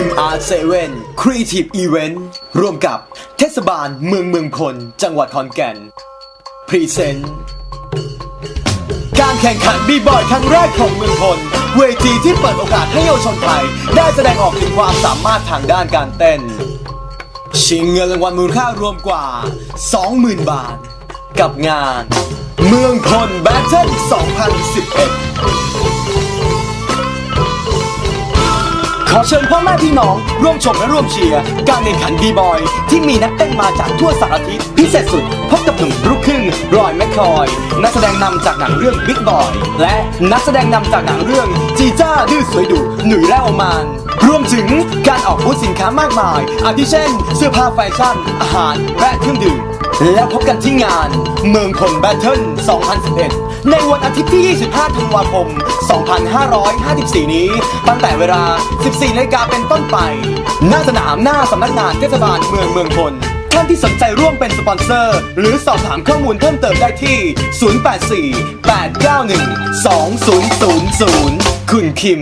คิมอาร์เซเว่นครีเอทีฟอีเวนต์ร่วมกับเทศบาลเมืองเมืองพล จังหวัดขอนแก่น พรีเซนต์ การแข่งขันบีบอยครั้งแรกของเมืองพล เวทีที่เปิดโอกาสให้เยาวชนไทย ได้แสดงออกถึงความสามารถทางด้านการเต้น ชิงเงินรางวัลมูลค่ารวมกว่า 20,000 บาท กับงาน เมืองพลแบทเทิล2011 ขอเชิญพ่อแม่พี่น้อง ร่วมชมและร่วมเชียร์การแข่งขันบีบอย ที่มีนักเต้นมาจากทั่วสารทิศพิเศษสุด พบกับหนุ่มลูกครึ่งรอยแมคคอย นักแสดงนำจากหนังเรื่องบิ๊กบอยและนักแสดงนำจากหนังเรื่อง จีจ้าดื้อสวยดุหนุ่ยและโอมานรวมถึงการออกบูธสินค้ามากมาย อาทิเช่น เสื้อผ้าแฟชั่น อาหารและเครื่องดื่ม แล้วพบกันที่งาน เมืองพลแบทเทิล 2011 ในวันอาทิตย์ที่ 25 ธันวาคม 2554 นี้ ตั้งแต่เวลา 14นาฬิกาเป็นต้นไป หน้าสนามหน้าสำนักงานเทศบาลเมืองเมืองพลท่านที่สนใจร่วมเป็นสปอนเซอร์ หรือสอบถามข้อมูลเพิ่มเติมได้ที่ 084 891 2000 คุณคิม